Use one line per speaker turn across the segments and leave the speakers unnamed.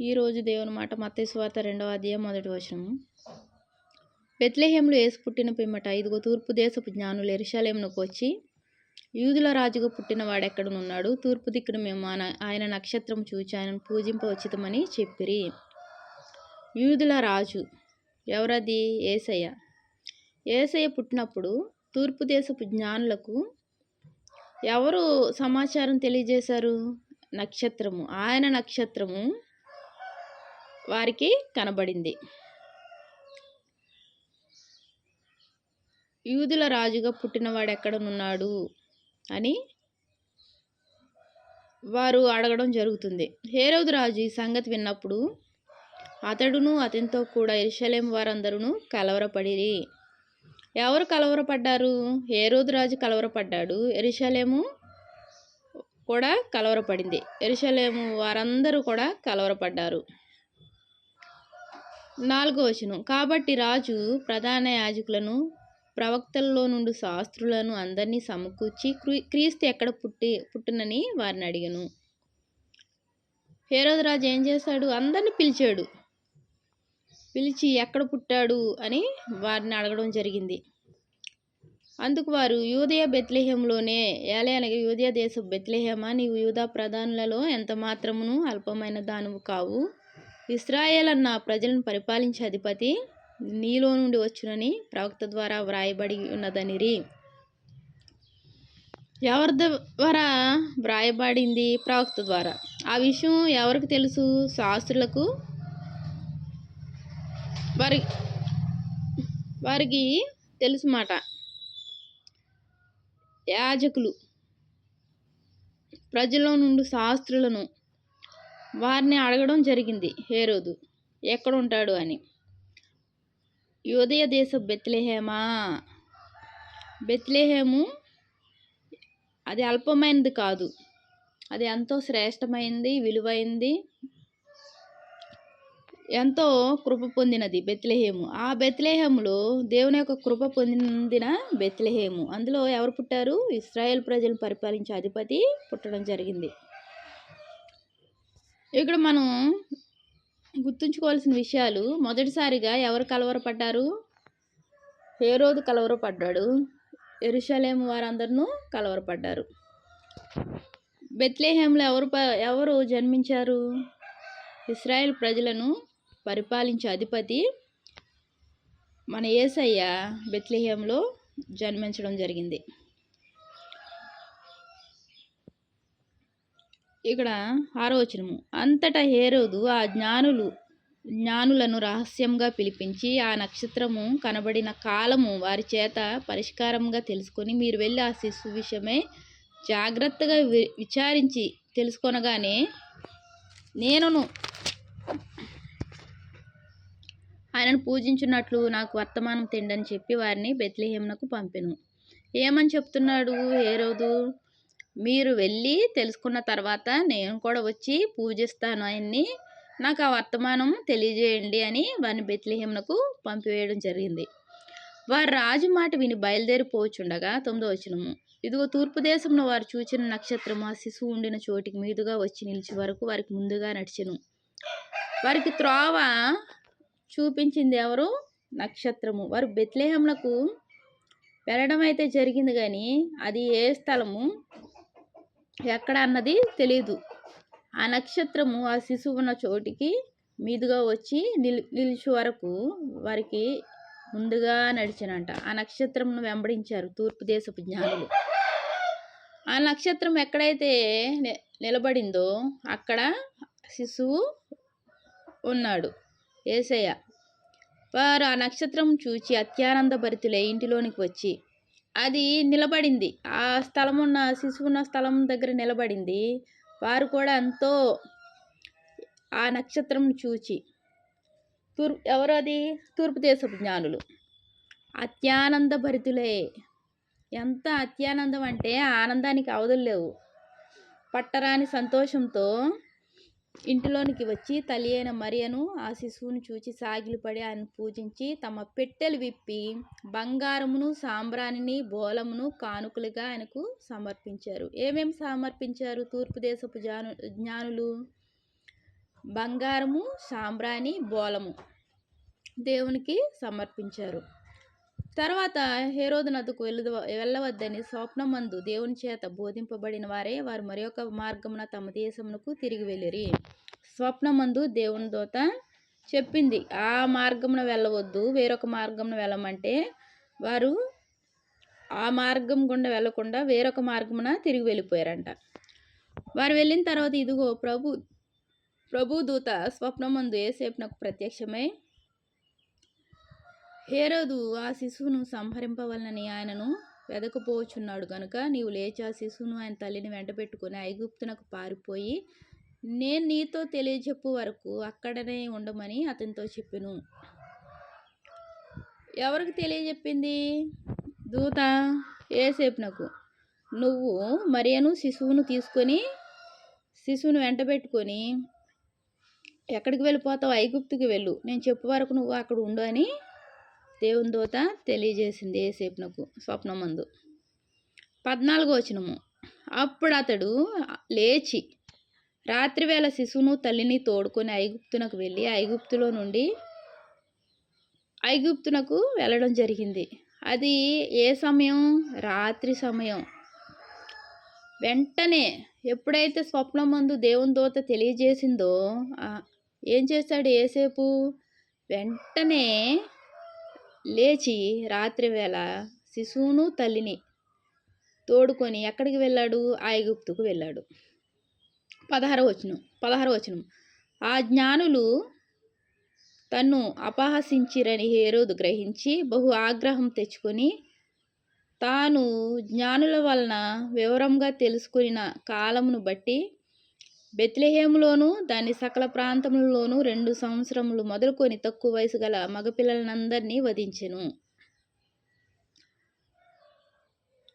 ఈరోజు దేవుని మాట మత్తేశ్వార్త రెండవ అధ్యాయం మొదటి వచనము. బెత్లెహేములో ఏసు పుట్టిన పిమ్మట ఇదిగో తూర్పు దేశపు జ్ఞానులు ఎరుషలేమునకు వచ్చి యూదుల రాజుగా పుట్టిన వాడెక్కడనున్నాడు తూర్పు దిక్కును మేము ఆయన- ఆయన నక్షత్రం చూచి ఆయనను పూజింపవచ్చితమని చెప్పిరి. యూదుల రాజు ఎవరది? ఏసయ్య. ఏసయ్య పుట్టినప్పుడు తూర్పు దేశపు జ్ఞానులకు ఎవరు సమాచారం తెలియజేశారు? నక్షత్రము. ఆయన నక్షత్రము వారికి కనబడింది. యూదుల రాజుగా పుట్టినవాడు ఎక్కడనున్నాడు అని వారు అడగడం జరుగుతుంది. హేరోదు రాజు ఈ సంగతి విన్నప్పుడు అతడును అతనితో కూడా ఇరుషలేం వారందరూ కలవరపడిరి. ఎవరు కలవరపడ్డారు? హేరోదు రాజు కలవరపడ్డాడు. ఎరుషలేము కూడా కలవరపడింది. ఎరుషలేము వారందరూ కూడా కలవరపడ్డారు. నాలుగో వచనం. కాబట్టి రాజు ప్రధాన యాజకులను ప్రవక్తల్లో నుండి శాస్త్రులను అందరినీ సమకూర్చి క్రీస్తు ఎక్కడ పుట్టి పుట్టునని వారిని అడిగను. హేరోదు రాజు ఏం చేశాడు? అందరిని పిలిచాడు. పిలిచి ఎక్కడ పుట్టాడు అని వారిని అడగడం జరిగింది. అందుకు వారు యూదయ బెత్లెహేంలోనే ఏలే అనగా యూదయ దేశ బెత్లెహేమా నీవు యూదా ప్రధానులలో ఎంత మాత్రమును అల్పమైన దానువు కావు. ఇస్రాయేల్ అన్న ప్రజలను పరిపాలించే అధిపతి నీలో నుండి వచ్చునని ప్రవక్త ద్వారా వ్రాయబడి ఉన్నదనిరి. ఎవరి ద్వారా వ్రాయబడింది? ప్రవక్త ద్వారా. ఆ విషయం ఎవరికి తెలుసు? శాస్త్రులకు. వారి వారికి తెలుసు మాట యాజకులు. ప్రజల్లో నుండి శాస్త్రులను వారిని అడగడం జరిగింది హేరోదు. ఎక్కడ ఉంటాడు అని. యోదయ దేశ బెత్లెహేమా? బెత్లెహేము అది అల్పమైనది కాదు. అది ఎంతో శ్రేష్టమైంది విలువైంది ఎంతో కృప పొందినది బెత్లెహేము. ఆ బెత్లెహేములో దేవుని యొక్క కృప పొందిన బెత్లెహేము. అందులో ఎవరు పుట్టారు? ఇస్రాయేల్ ప్రజలను పరిపాలించే అధిపతి పుట్టడం జరిగింది. ఇక్కడ మనం గుర్తుంచుకోవాల్సిన విషయాలు. మొదటిసారిగా ఎవరు కలవరపడ్డారు? హేరోదు కలవరపడ్డాడు. ఎరుషలేము వారందరూ కలవరపడ్డారు. బెత్లేహేంలో ఎవరు ప- ఎవరు జన్మించారు? ఇస్రాయేల్ ప్రజలను పరిపాలించే అధిపతి మన యేసయ్య బెత్లెహేంలో జన్మించడం జరిగింది. ఇక్కడ ఆరోచనము అంతటా హేరోదు ఆ జ్ఞానులు జ్ఞానులను రహస్యంగా పిలిపించి ఆ నక్షత్రము కనబడిన కాలము వారి చేత పరిష్కారంగా తెలుసుకొని మీరు వెళ్ళి ఆ శిశు విషయమే జాగ్రత్తగా వి- విచారించి తెలుసుకొనగానే నేనును ఆయనను పూజించున్నట్లు నాకు వర్తమానం తిండని చెప్పి వారిని బెత్లెహేమునకు పంపెను. ఏమని చెప్తున్నాడు హేరోదు? మీరు వెళ్ళి తెలుసుకున్న తర్వాత నేను కూడా వచ్చి పూజిస్తాను ఆయన్ని. నాకు ఆ వర్తమానం తెలియజేయండి అని వారిని బెత్లెహేమునకు పంపివేయడం జరిగింది. వారు రాజు మాట విని బయలుదేరిపోచుండగా తొమ్మిదో వచనము. ఇదిగో తూర్పు దేశంలో వారు చూచిన నక్షత్రము ఆ శిశువు ఉండిన చోటికి మీదుగా వచ్చి నిలిచి వరకు వారికి ముందుగా నడిచెను. వారికి త్రోవ చూపించింది ఎవరు? నక్షత్రము. వారు బెత్లేహంలకు వెళ్ళడం అయితే జరిగింది కానీ అది ఏ స్థలము? ఎక్కడ అన్నది తెలియదు ఆ నక్షత్రము ఆ శిశువు ఉన్న చోటికి మీదుగా వచ్చి నిల్ నిలిచే వరకు వారికి ముందుగా నడిచినంట. ఆ నక్షత్రంను వెంబడించారు తూర్పు దేశపు జ్ఞానులు. ఆ నక్షత్రం ఎక్కడైతే ని- నిలబడిందో అక్కడ శిశువు ఉన్నాడు ఏసయ్య. వారు ఆ నక్షత్రం చూచి అత్యానంద భరితులే ఇంటిలోనికి వచ్చి అది నిలబడింది. ఆ స్థలం ఉన్న శిశువు ఉన్న స్థలం దగ్గర నిలబడింది. వారు కూడా ఎంతో ఆ నక్షత్రం చూచి తూర్పు ఎవరు అది? తూర్పు దేశపు జ్ఞానులు. అత్యానంద భరితులే. ఎంత అత్యానందం అంటే ఆనందానికి అవధులు లేవు. పట్టరాని సంతోషంతో ఇంటిలోనికి వచ్చి తల్లి అయిన మరియను ఆ శిశువును చూచి సాగిలిపడి ఆయన పూజించి తమ పెట్టెలు విప్పి బంగారమును సాంబ్రాణిని బోలమును కానుకలుగా ఆయనకు సమర్పించారు. ఏమేమి సమర్పించారు తూర్పు దేశపు జాను జ్ఞానులు? బంగారము సాంబ్రాణి బోలము దేవునికి సమర్పించారు. తర్వాత హేరోదు నదుకు వెళ్ళు వెళ్ళవద్దని స్వప్నమందు దేవుని చేత బోధింపబడిన వారే వారు మరి యొక్క మార్గమున తమ దేశమునకు తిరిగి వెళ్ళిరి. స్వప్నమందు దేవుని దోత చెప్పింది ఆ మార్గమున వెళ్ళవద్దు వేరొక మార్గమున వెళ్ళమంటే వారు ఆ మార్గం గుండా వెళ్ళకుండా వేరొక మార్గమున తిరిగి వెళ్ళిపోయారంట. వారు వెళ్ళిన తర్వాత ఇదిగో ప్రభు ప్రభు దూత స్వప్నమందు ఏసేపునకు ప్రత్యక్షమై హేరోదు ఆ శిశువును సంహరింపవలనని ఆయనను వెదకపోవచ్చున్నాడు గనుక నీవు లేచి ఆ శిశువును ఆయన తల్లిని వెంట పెట్టుకుని ఐగుప్తునకు పారిపోయి నేను నీతో తెలియజెప్పు వరకు అక్కడనే ఉండమని అతనితో చెప్పాను. ఎవరికి తెలియజెప్పింది? దూత ఏసేపునకు నువ్వు మరియను శిశువును తీసుకొని శిశువును వెంట పెట్టుకొని ఎక్కడికి వెళ్ళిపోతావు? ఐగుప్తుకి వెళ్ళు. నేను చెప్పు వరకు నువ్వు అక్కడ ఉండు అని దేవుని దూత తెలియజేసింది ఏసేపునకు స్వప్నమందు. పద్నాలుగో వచనము. అప్పుడు అతడు లేచి రాత్రివేళ శిశువును తల్లిని తోడుకొని ఐగుప్తునకు వెళ్ళి ఐగుప్తులో నుండి ఐగుప్తునకు వెళ్ళడం జరిగింది. అది ఏ సమయం? రాత్రి సమయం. వెంటనే ఎప్పుడైతే స్వప్నం మందు దేవుని దోత తెలియజేసిందో ఏం చేశాడు ఏసేపు? వెంటనే లేచి రాత్రివేళ శిశువును తల్లిని తోడుకొని ఎక్కడికి వెళ్ళాడు? ఐగుప్తుకు వెళ్ళాడు. పదహార వచనం పదహార వచనం. ఆ జ్ఞానులు తన్ను అపహసించిరని హేరోదు గ్రహించి బహు ఆగ్రహం తెచ్చుకొని తాను జ్ఞానుల వలన వివరంగా తెలుసుకున్న కాలమును బట్టి బెత్లెహేములోను దాని సకల ప్రాంతములలోనూ రెండు సంవత్సరములు మొదలుకొని తక్కువ వయసు గల మగపిల్లలందరినీ వధించెను.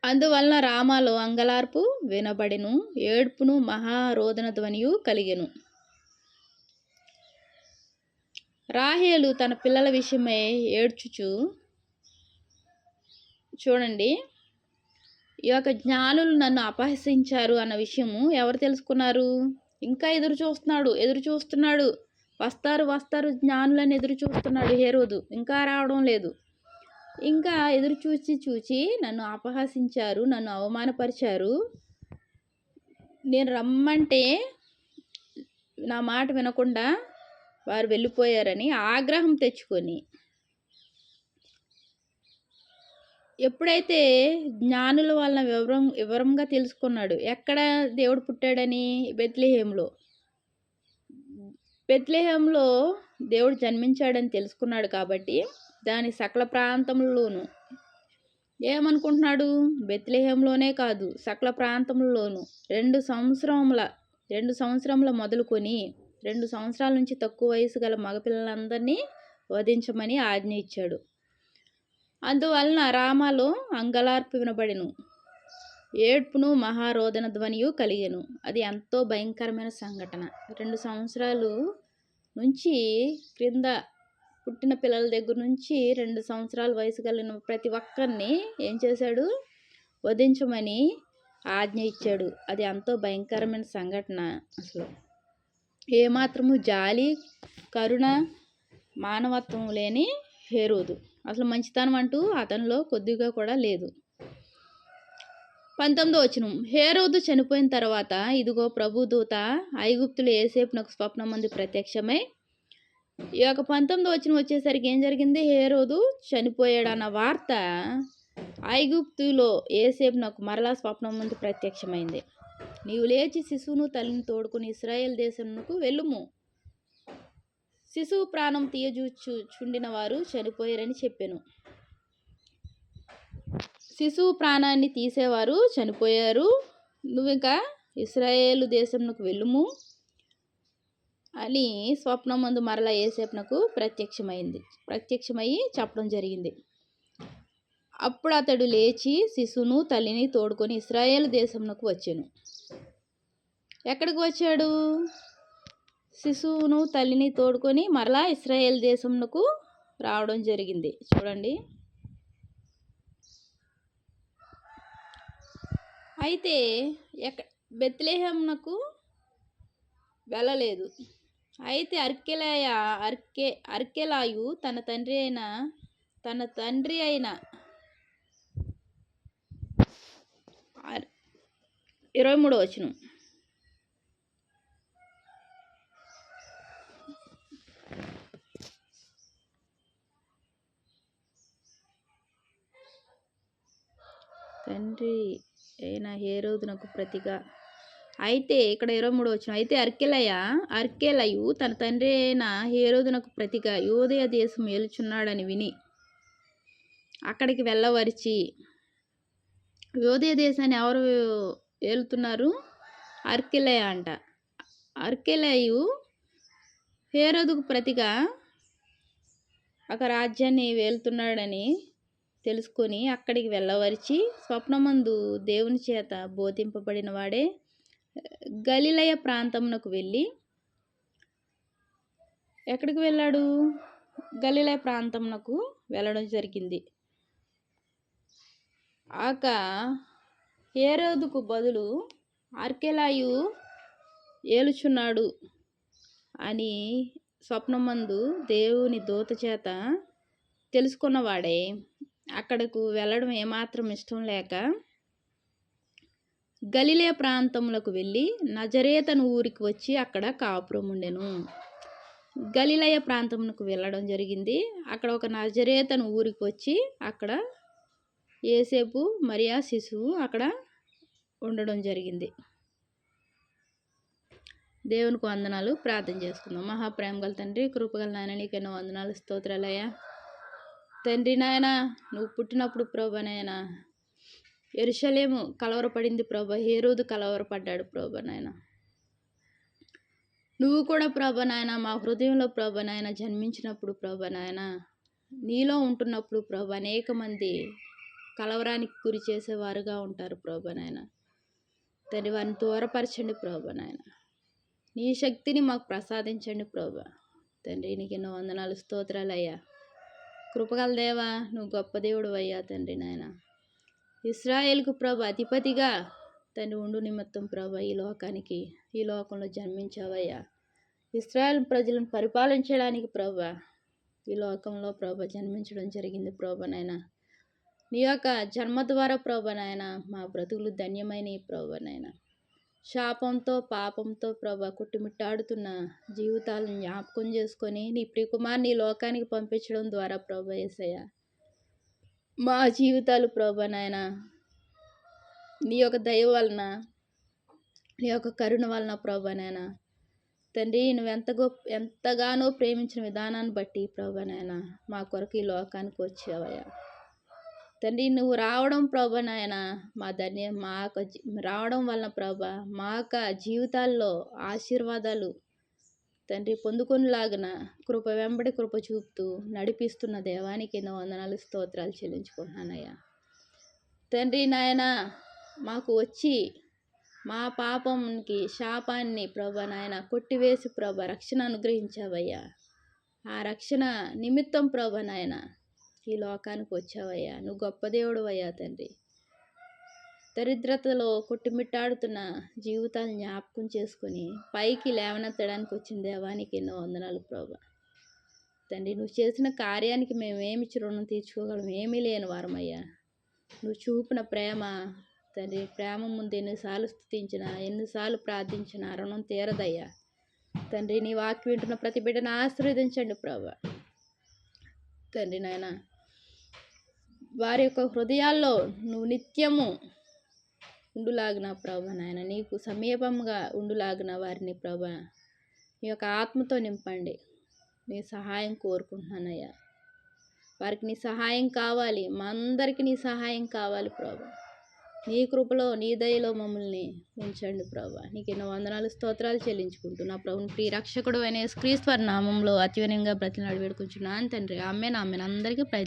అందువలన రామాలో అంగలార్పు వినబడిను ఏడ్పును మహారోదన ధ్వనియు కలిగెను. రాహేలు తన పిల్లల విషయమై ఏడ్చుచు చూడండి ఈ యొక్క జ్ఞానులు నన్ను అపహసించారు అన్న విషయము ఎవరు తెలుసుకున్నారు? ఇంకా ఎదురు చూస్తున్నాడు ఎదురు చూస్తున్నాడు. వస్తారు వస్తారు జ్ఞానులని ఎదురు చూస్తున్నాడు హేరోదు. ఇంకా రావడం లేదు. ఇంకా ఎదురు చూసి చూచి నన్ను అపహసించారు నన్ను అవమానపరిచారు. నేను రమ్మంటే నా మాట వినకుండా వారు వెళ్ళిపోయారని ఆగ్రహం తెచ్చుకొని ఎప్పుడైతే జ్ఞానుల వలన వివరం వివరంగా తెలుసుకున్నాడు ఎక్కడ దేవుడు పుట్టాడని? బెత్లేహేంలో బెత్లేహేంలో దేవుడు జన్మించాడని తెలుసుకున్నాడు కాబట్టి దాని సకల ప్రాంతంలోనూ ఏమనుకుంటున్నాడు? బెత్లేహంలోనే కాదు సకల ప్రాంతంలోనూ రెండు సంవత్సరముల రెండు సంవత్సరముల మొదలుకొని రెండు సంవత్సరాల నుంచి తక్కువ వయసు గల మగపిల్లలందరినీ వధించమని ఆజ్ఞ ఇచ్చాడు. అందువలన రామాలో అంగలార్పు వినబడిను ఏడ్పును మహారోదన ధ్వనియు కలిగెను. అది ఎంతో భయంకరమైన సంఘటన. రెండు సంవత్సరాలు నుంచి క్రింద పుట్టిన పిల్లల దగ్గర నుంచి రెండు సంవత్సరాల వయసు కలిగిన ప్రతి ఒక్కరిని ఏం చేశాడు? వధించమని ఆజ్ఞ ఇచ్చాడు. అది ఎంతో భయంకరమైన సంఘటన అసలు. ఏమాత్రము జాలి కరుణ మానవత్వం లేని హేరోదు. అసలు మంచితనం అంటూ అతనిలో కొద్దిగా కూడా లేదు. పంతొమ్మిదో వచ్చిన హేరోదు చనిపోయిన తర్వాత ఇదిగో ప్రభుదూత ఐగుప్తులు ఏసేపునకు స్వప్నం మంది ప్రత్యక్షమై. ఈ యొక్క పంతొమ్మిది వచ్చిన వచ్చేసరికి ఏం జరిగింది? హేరోదు చనిపోయాడన్న వార్త ఐగుప్తులో ఏసేపు నాకు మరలా స్వప్నం మంది ప్రత్యక్షమైంది. నీవు లేచి శిశువును తల్లిని తోడుకుని ఇస్రాయేల్ దేశంకు వెళ్ళుము. శిశువు ప్రాణం తీయజూచు చుండిన వారు చనిపోయారని చెప్పాను. శిశువు ప్రాణాన్ని తీసేవారు చనిపోయారు. నువ్వు ఇంకా ఇస్రాయేలు దేశంకు వెళ్ళుము అని స్వప్నం ముందు మరలా ఏసేపునకు ప్రత్యక్షమైంది. ప్రత్యక్షమయ్యి చెప్పడం జరిగింది. అప్పుడు అతడు లేచి శిశువును తల్లిని తోడుకొని ఇస్రాయేల్ దేశంలోకి వచ్చాను. ఎక్కడికి వచ్చాడు? శిశువును తల్లిని తోడుకొని మరలా ఇస్రాయేల్ దేశంకు రావడం జరిగింది. చూడండి. అయితే ఎక్క బెత్లేహంనకు వెళ్ళలేదు. అయితే అర్కెలయ అర్కె అర్కెలాయు తన తండ్రి అయిన తన తండ్రి అయిన ఇరవై మూడో వచనం. తండ్రి అయిన హేరోదునకు ప్రతిగా. అయితే ఇక్కడ ఇరవై మూడు వచ్చిన అయితే అర్కెలయ అర్కెలయు తన తండ్రి అయిన హేరోదునకు ప్రతిగా యోదయ దేశం ఏలుచున్నాడని విని అక్కడికి వెళ్ళవరిచి యోదయ దేశాన్ని ఎవరు ఏలుతున్నారు? అర్కెలయ అంట. అర్కెలయు హేరోదుకు ప్రతిగా ఒక రాజ్యాన్ని వేలుతున్నాడని తెలుసుకొని అక్కడికి వెళ్ళవరిచి స్వప్నమందు దేవుని చేత బోధింపబడిన వాడే గలిలయ ప్రాంతమునకు వెళ్ళి ఎక్కడికి వెళ్ళాడు? గలిలయ ప్రాంతమునకు వెళ్ళడం జరిగింది. ఆక ఏరోదుకు బదులు ఆర్కెలాయు ఏలుచున్నాడు అని స్వప్నమందు దేవుని దూత చేత తెలుసుకున్నవాడే. అక్కడకు వెళ్ళడం ఏమాత్రం ఇష్టం లేక గలిలే ప్రాంతములకు వెళ్ళి నజరేతను ఊరికి వచ్చి అక్కడ కాపురం ఉండెను. గలిలయ ప్రాంతమునకు వెళ్ళడం జరిగింది. అక్కడ ఒక నజరేతను ఊరికి వచ్చి అక్కడ ఏసేపు మరియా శిశువు అక్కడ ఉండడం జరిగింది. దేవునికి వందనాలు. ప్రార్థన చేసుకుందాం. మహాప్రేమ గల తండ్రి కృపగల నాయన నీకెన్నో ఎన్నో వందనాలు. స్తోత్రాలయ్యా. తండ్రి నాయన నువ్వు పుట్టినప్పుడు ప్రభనైనా నాయన. ఎరుషలేము కలవరపడింది ప్రభా హేరోదు కలవరపడ్డాడు ప్రభా నాయన. నువ్వు కూడా ప్రభనాయన మా హృదయంలో ప్రభనాయన జన్మించినప్పుడు ప్రభనాయన నీలో ఉంటున్నప్పుడు ప్రభా అనేక మంది కలవరానికి గురి చేసేవారుగా ఉంటారు ప్రభనాయన తండ్రి వారిని దూరపరచండి ప్రభనాయన నీ శక్తిని మాకు ప్రసాదించండి ప్రభా. తండ్రి నీకు ఎన్నో వందనాలు స్తోత్రాలయ్యా కృపగల దేవా నువ్వు గొప్ప దేవుడు అయ్యా తండ్రి నాయన. ఇస్రాయేల్కు ప్రభు అధిపతిగా తండ్రి ఉండు నిమిత్తం ప్రభు ఈ లోకానికి ఈ లోకంలో జన్మించావయ్యా. ఇస్రాయల్ ప్రజలను పరిపాలించడానికి ప్రభు ఈ లోకంలో ప్రభు జన్మించడం జరిగింది ప్రభు నాయన. నీ యొక్క జన్మ ద్వారా ప్రభు నాయన మా బ్రతుకులు ధన్యమైన ఈ ప్రభు నాయన. శాపంతో పాపంతో ప్రభా కుట్టుమిట్టాడుతున్న జీవితాలను జ్ఞాపకం చేసుకొని నీ ప్రియకుమార్ నీ లోకానికి పంపించడం ద్వారా ప్రభా ఏసయ్య. మా జీవితాలు ప్రభా నాయన నీ యొక్క దయ వలన నీ యొక్క కరుణ వలన ప్రభా నాయన. తండ్రి నువ్వు ఎంత గొప్ప ఎంతగానో ప్రేమించిన విధానాన్ని బట్టి ప్రభా నాయన మా కొరకు ఈ లోకానికి వచ్చావయ్యా. తండ్రి నువ్వు రావడం ప్రభ నాయన మా ధన్య మా యొక్క రావడం వలన ప్రభా మా యొక్క జీవితాల్లో ఆశీర్వాదాలు తండ్రి పొందుకొనిలాగిన కృప వెంబడి కృప చూపుతూ నడిపిస్తున్న దేవానికి ఎన్నో వందనాలు స్తోత్రాలు చెల్లించుకుంటున్నానయ్యా. తండ్రి నాయన మాకు వచ్చి మా పాపంకి శాపాన్ని ప్రభా నాయన కొట్టివేసి ప్రభ రక్షణ అనుగ్రహించావయ్యా. ఆ రక్షణ నిమిత్తం ప్రభ నాయన ఈ లోకానికి వచ్చావయ్యా నువ్వు గొప్ప దేవుడు అయ్యా తండ్రి. దరిద్రతలో కొట్టుమిట్టాడుతున్న జీవితాలు జ్ఞాపకం చేసుకొని పైకి లేవనెత్తడానికి వచ్చిన దేవానికి ఎన్నో వందనాలు ప్రభా. తండ్రి నువ్వు చేసిన కార్యానికి మేమేమి రుణం తీర్చుకోగలం ఏమీ లేని వారమయ్యా. నువ్వు చూపిన ప్రేమ తండ్రి ప్రేమ ముందు ఎన్నిసార్లు స్థుతించినా ఎన్నిసార్లు ప్రార్థించినా రుణం తీరదయ్యా. తండ్రి నీ వాక్యం వింటున్న ప్రతి బిడ్డను ఆశీర్వదించండి ప్రభా. తండ్రి నాయనా వారి యొక్క హృదయాల్లో నువ్వు నిత్యము ఉండులాగిన ప్రభ నాయన. నీకు సమీపంగా ఉండులాగిన వారిని ప్రభ. నీ యొక్క ఆత్మతో నింపండి. నీ సహాయం కోరుకుంటున్నానయ్యా. వారికి నీ సహాయం కావాలి. మా అందరికీ నీ సహాయం కావాలి ప్రభా. నీ కృపలో నీ దయలో మమ్మల్ని ఉంచండి ప్రభా. నీకు ఎన్నో వందనాలు స్తోత్రాలు చెల్లించుకుంటూ నా ప్రభుని ప్రియ రక్షకుడు అనే క్రీస్తు నామంలో అత్యునంగా బ్రతిలాడి వేడుకుంటున్నాను తండ్రి ఆమె ఆమె అందరికీ ప్రజలు